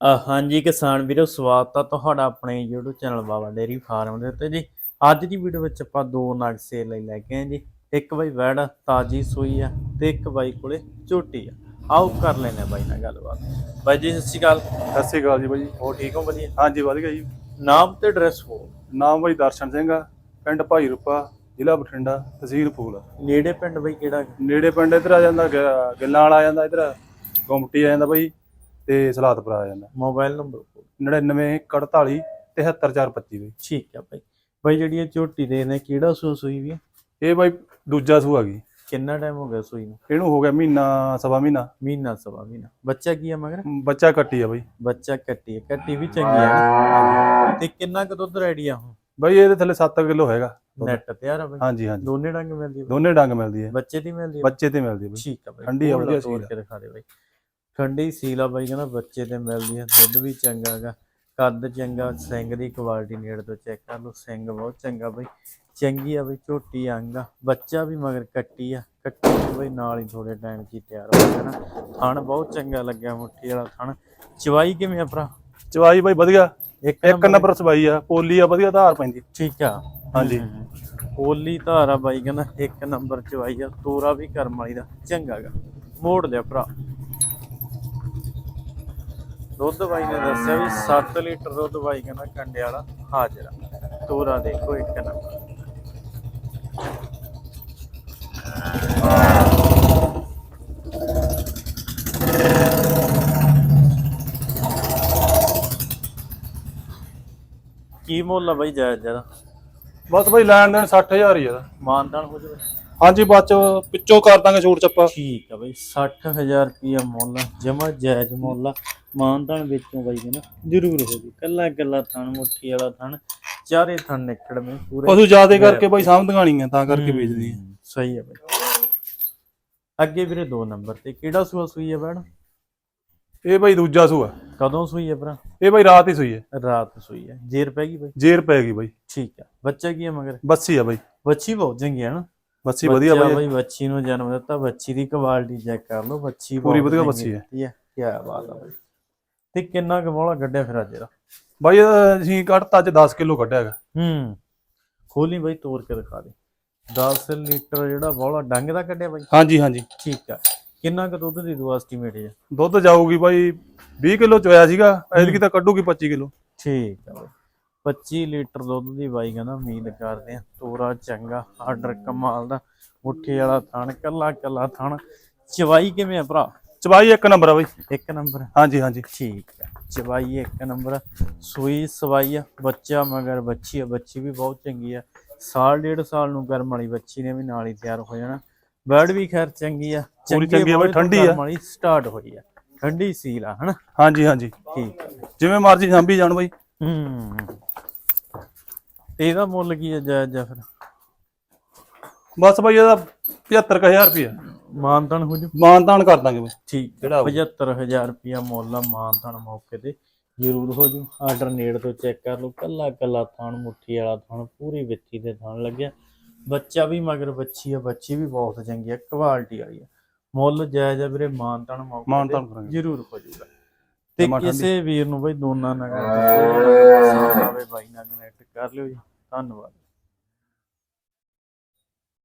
ਹਾਂਜੀ ਕਿਸਾਨ ਵੀਰੋ ਸਵਾਗਤ ਆ ਤੁਹਾਡਾ ਆਪਣੇ YouTube channel Baba dairy farm ਦੇ ਉੱਤੇ ਜੀ। ਅੱਜ ਦੀ ਵੀਡੀਓ ਵਿੱਚ ਆਪਾਂ ਦੋ ਨਗ ਸੇਲ ਲਈ ਲੈ ਕੇ ਆਏ ਜੀ। ਇੱਕ ਬਾਈ ਵੈੜ ਤਾਜੀ ਸੂਈ ਆ ਤੇ ਇੱਕ ਬਾਈ ਕੋਲੇ ਝੋਟੀ ਆ। ਆਓ ਕਰ ਲੈਨੇ ਬਾਈ ਨਾਲ ਗੱਲਬਾਤ। ਬਾਈ ਜੀ ਸਤਿ ਸ਼੍ਰੀ ਅਕਾਲ। ਸਤਿ ਸ਼੍ਰੀ ਅਕਾਲ ਜੀ ਬਾਈ ਹੋ ਠੀਕ ਹੋ ਵਧੀਆ? ਹਾਂਜੀ ਵਧੀਆ ਜੀ। ਨਾਮ ਤੇ ਐਡਰੈਸ ਹੋ ਨਾਮ ਬਾਈ ਦਰਸ਼ਨ ਸਿੰਘ ਆ ਪਿੰਡ ਭਾਈ ਰੂਪਾ ਜ਼ਿਲ੍ਹਾ ਬਠਿੰਡਾ ਤਹਿਸੀਲ ਫੂਲ ਨੇੜੇ ਪਿੰਡ ਬਾਈ ਕਿਹੜਾ? ਨੇੜੇ ਪਿੰਡ ਇਧਰ ਆ ਜਾਂਦਾ ਗਿੱਲਾਂ ਵਾਲਾ ਆ ਜਾਂਦਾ ਇਧਰ ਗੁੰਮਟੀ ਆ ਜਾਂਦਾ ਬਾਈ। ਤੇ ਸਲਾਤਪੁਰ ਆ ਜਾਂਦਾ। ਮੋਬਾਈਲ ਨੰਬਰ 99 41 73425 ਬਾਈ। ਠੀਕ ਆ ਬਾਈ। ਬਾਈ ਜਿਹੜੀ ਇਹ ਝੋਟੀ ਦੇ ਨੇ ਕਿਹੜਾ ਸੂ ਸੂਈ ਵੀ ਆ? ਇਹ ਬਾਈ ਦੂਜਾ ਸੂ ਆ ਗਈ। ਕਿੰਨਾ ਟਾਈਮ ਹੋ ਗਿਆ ਸੂਈ ਨੂੰ? ਇਹਨੂੰ ਹੋ ਗਿਆ ਮਹੀਨਾ ਸਵਾ ਮਹੀਨਾ। ਮਹੀਨਾ ਸਵਾ ਮਹੀਨਾ। ਬੱਚਾ ਕੀ ਆ ਮਗਰ? ਬੱਚਾ ਕੱਟੀ ਆ ਬਾਈ। ਬੱਚਾ ਕੱਟੀ ਹੈ ਕੱਟੀ ਵੀ ਚੰਗੀ ਨਾ ਤੇ ਕਿੰਨਾ ਕੁ ਦੁੱਧ ਰੈਡੀ ਆ ਹੁਣ? ਬਾਈ ਇਹਦੇ ਥੱਲੇ 7 ਕਿਲੋ ਹੈਗਾ। ਨੈਟ ਤਿਆਰ ਆ ਬਈ? ਹਾਂਜੀ ਹਾਂਜੀ। ਦੋਨੇ ਡੰਗ ਮਿਲਦੀ ਆ ਬਈ? ਦੋਨੇ ਡੰਗ ਮਿਲਦੀ ਹੈ ਬੱਚੇ ਦੀ ਮਿਲਦੀ ਆ? ਬੱਚੇ ਤੇ ਮਿਲਦੀ ਹੈ ਬਾਈ। ਠੀਕ ਆ ਬਈ। ਠੰਡੀ ਆ, ਵਧੀਆ ਤੋੜ ਸੀਲ ਆ। ਕੇ ਦਿਖਾ ਦੇ ਬਈ। ਠੰਡੀ ਸੀਲ ਆ ਬਾਈ ਕਹਿੰਦਾ ਬੱਚੇ ਤੇ ਮਿਲਦੀ ਆ ਦੁੱਧ ਵੀ ਚੰਗਾ ਹੈਗਾ। ਕੱਦ ਚੰਗਾ ਸਿੰਘ ਦੀ ਕੁਆਲਿਟੀ ਨੇੜ ਤੋਂ ਚੈੱਕ ਕਰ ਲਓ ਸਿੰਘ ਬਹੁਤ ਚੰਗਾ ਬਈ। ਚੰਗੀ ਆ ਬਈ ਝੋਟੀ ਅੰਗ ਆ। ਬੱਚਾ ਵੀ ਮਗਰ ਕੱਟੀ ਆ ਕੱਟੀ ਬਈ ਨਾਲ ਹੀ ਥੋੜੇ ਟਾਈਮ 'ਚ ਹੀ ਤਿਆਰ ਹੋ ਜਾਣਾ ਥਣ ਬਹੁਤ ਚੰਗਾ ਲੱਗਿਆ ਮੁੱਠੀ ਵਾਲਾ ਥਣ। ਚਵਾਈ ਕਿਵੇਂ ਆ ਭਰਾ? ਚਵਾਈ ਬਾਈ ਵਧੀਆ। ਇੱਕ ਇੱਕ ਨੰਬਰ ਸਬਾਈ ਆ ਪੋਲੀ ਆ ਵਧੀਆ ਧਾਰ ਪੈਂਦੀ। ਠੀਕ ਆ। ਹਾਂਜੀ। ਹੋਲੀ ਧਾਰਾ ਬਾਈ ਕਹਿੰਦਾ ਇੱਕ ਨੰਬਰ ਚ ਆਈ ਆ ਤੋਰਾ ਵੀ ਕਰਮ ਵਾਲੀ ਦਾ ਚੰਗਾ ਗਾ ਮੋੜ ਲਿਆ ਭਰਾ। ਦੁੱਧ ਬਾਈ ਨੇ ਦੱਸਿਆ ਵੀ 7 ਲੀਟਰ ਦੁੱਧ ਬਾਈ ਕਹਿੰਦਾ ਕੰਡੇ ਵਾਲਾ ਹਾਜ਼ਰ ਆ। ਤੋਰਾ ਦੇਖੋ ਇੱਕ ਨੰਬਰ। ਕੀ ਮੁੱਲ ਆ ਬਾਈ ਜਾਇਜ਼ ਜਰਾ? ਬਸ ਬਾਈ ਲੈਣ ਦੇਣ 60000 ਹੀ ਆ। ਮਾਨਦਾਨ ਹੋ ਜਾਵੇ। ਹਾਂਜੀ ਬਾਅਦ ਚ ਪਿੱਛੋਂ ਕਰ ਦਾਂਗੇ ਛੂਟ ਚੱਪਾ। ਠੀਕ ਆ ਬਈ 60000 ਰੁਪਿਆ ਮੁੱਲ ਜਮਾ ਜਾਇਜ਼ ਮੁੱਲ ਆ। ਮਾਨਦਾਨ ਵਿੱਚੋਂ ਬਾਈ ਕਹਿੰਦਾ ਜ਼ਰੂਰ ਹੋ ਜੀ ਕੱਲਾ ਕੱਲਾ ਥਣ ਮੁੱਠੀ ਵਾਲਾ ਥਣ ਚਾਰੇ ਥਣ ਨਿਕੜਵੇਂ ਪੂਰੇ। ਪਸ਼ੂ ਜ਼ਿਆਦੇ ਕਰਕੇ ਬਾਈ ਸਾਂਭਦੀਆਂ ਨਹੀਂ ਆ ਤਾਂ ਕਰਕੇ ਵੇਚਦੀ ਆ। ਸਹੀ ਆ ਬਈ। ਅੱਗੇ ਵੀਰੇ ਦੋ ਨੰਬਰ ਤੇ ਕਿਹੜਾ ਸੂਆ ਸੂਈ ਆ ਭੈਣ? ਇਹ ਬਾਈ ਦੂਜਾ ਸੂ ਆ ਕਦੋਂ ਸੂਈ ਆ ਭਰਾ? ਇਹ ਬਾਈ ਰਾਤ ਹੀ ਸੂਈ ਹੈ ਰਾਤ ਸੂਈ ਆ। ਜੇਰ ਪੈ ਗਈ ਬਈ? ਜੇਰ ਪੈ ਗਈ ਬਾਈ। ਠੀਕ ਆ। ਬੱਚਾ ਕੀ ਆ ਮਗਰ? ਬੱਸੀ ਆ ਬਾਈ। ਬੱਚੀ ਬਹੁਤ ਚੰਗੀ ਆ ਨਾ। ਬੱਸੀ ਵਧੀਆ ਬੱਚਾ ਬਾਈ। ਬਈ ਬੱਚੀ ਨੂੰ ਜਨਮ ਦਿੱਤਾ ਬੱਚੀ ਦੀ ਕੁਆਲਿਟੀ ਚੈੱਕ ਕਰ ਲਓ ਬੱਚੀ ਪੂਰੀ ਵਧੀਆ ਬੱਚੀ ਹੈ। ਹੈ ਕੀ ਬਾਤ ਆ ਬਈ। ਤੇ ਕਿੰਨਾ ਕੁ ਬੋਲਾ ਗੱਡਿਆ ਫਿਰ ਅੱਜ ਦਾ ਬਾਈ ਇਹਦਾ ਅਸੀਂ ਕੱਢਤਾ ਅੱਜ 10 ਕਿਲੋ ਕੱਢਿਆ ਹੈਗਾ। ਹੂੰ। ਖੋਲੀ ਬਈ ਤੋੜ ਕੇ ਦਿਖਾ ਦੇ। 10 ਲੀਟਰ ਜਿਹੜਾ ਬੋਲਾ ਡੰਗ ਦਾ ਕੱਢਿਆ ਬਈ? ਹਾਂਜੀ ਹਾਂਜੀ। ਠੀਕ ਆ। ਕਿੰਨਾ ਕੁ ਦੁੱਧ ਦੀ ਦੋ ਐਸਟੀਮੇਟ ਹੈ? ਦੁੱਧ ਜਾਊਗੀ ਬਾਈ 20 ਕਿਲੋ ਚੋਇਆ ਸੀਗਾ ਐਤਕੀ ਤਾਂ ਕੱਢੂਗੀ 25 ਕਿਲੋ। ਠੀਕ ਆ ਬਈ। 25 ਲੀਟਰ ਦੁੱਧ ਦੀ ਬਾਈ ਕਹਿੰਦਾ ਉਮੀਦ ਕਰਦੇ ਆ ਤੋਰਾ ਚੰਗਾ ਆਰਡਰ ਕਮਾਲ ਦਾ। ਮੁੱਠੀ ਵਾਲਾ ਥਣ ਕੱਲਾ ਕੱਲਾ ਥਣ। ਚਵਾਈ ਕਿਵੇਂ ਆ ਭਰਾ? ਚਵਾਈ ਇੱਕ ਨੰਬਰ ਆ ਬਾਈ। ਇੱਕ ਨੰਬਰ। ਹਾਂਜੀ ਹਾਂਜੀ। ਠੀਕ ਹੈ ਚਵਾਈ ਇੱਕ ਨੰਬਰ ਸੂਈ ਸਵਾਈ ਆ। ਬੱਚਾ ਮਗਰ ਬੱਚੀ ਆ। ਬੱਚੀ ਵੀ ਬਹੁਤ ਚੰਗੀ ਆ। ਸਾਲ ਡੇਢ ਸਾਲ ਨੂੰ ਗਰਮ ਵਾਲੀ ਬੱਚੀ ਨੇ ਵੀ ਨਾਲ ਹੀ ਤਿਆਰ ਹੋ ਜਾਣਾ। ਬਰਡ ਵੀ ਖੈਰ ਚੰਗੀ ਆ। ਪੂਰੀ ਚੰਗੀ ਆ ਬਈ, ਠੰਡੀ ਆ। ਵਾਲੀ ਸਟਾਰਟ ਹੋਈ ਆ। ਠੰਡੀ ਸੀਲ ਆ ਹਨਾ? ਹਾਂਜੀ ਹਾਂਜੀ। ਠੀਕ ਜਿਵੇਂ ਮਰਜ਼ੀ ਸਾਂਭੀ ਜਾਣ ਬਾਈ। ਹੂੰ। ਤੇ ਇਹਦਾ ਮੁੱਲ ਕੀ ਹੈ ਜਾਇਜ਼ ਜਾਂ ਫਿਰ? ਬਸ ਬਾਈ ਇਹਦਾ 75000 ਰੁਪਇਆ ਮਾਨਤਨ ਹੋ ਜੂ ਮਾਨਤਾਨ ਕਰ ਦਾਂਗੇ ਬਾਈ। ਠੀਕ। ਜਿਹੜਾ ਹੋਊ। 75000 ਰੁਪਿਆ ਮੁੱਲ ਆ ਮਾਨਤਨ ਮੌਕੇ ਤੇ। ਜ਼ਰੂਰ ਹੋ ਜੂ ਆਰਡਰ ਨੇੜ ਤੋਂ ਚੈੱਕ ਕਰ ਲਓ। ਕੱਲਾ ਕੱਲਾ ਥਣ ਮੁੱਠੀ ਵਾਲਾ ਥਣ ਪੂਰੀ ਵਿੱਥੀ ਦੇ ਥਣ ਲੱਗਿਆ। ਬੱਚਾ ਵੀ ਮਗਰ ਬੱਚੀ ਆ। ਬੱਚੀ ਵੀ ਬਹੁਤ ਚੰਗੀ ਆ। ਕੁਆਲਿਟੀ ਵਾਲੀ ਆ। ਮੁੱਲ ਜਾਇਜ਼ ਆ ਵੀਰੇ ਮਾਨਤਨ ਮੌਕੇ ਮਾਨਤਾਨ ਤੇ ਕਰਾਂਗੇ। ਜ਼ਰੂਰ ਹੋ ਜੂਗਾ ਤੇ। ਕਿਸੇ ਵੀਰ ਨੂੰ ਬਈ ਦੋਨਾਂ ਨਾਲ ਪਸੰਦ ਆਵੇ ਬਾਈ ਨਾਲ ਕਨੈਕਟ ਕਰ ਲਿਓ ਜੀ। ਧੰਨਵਾਦ।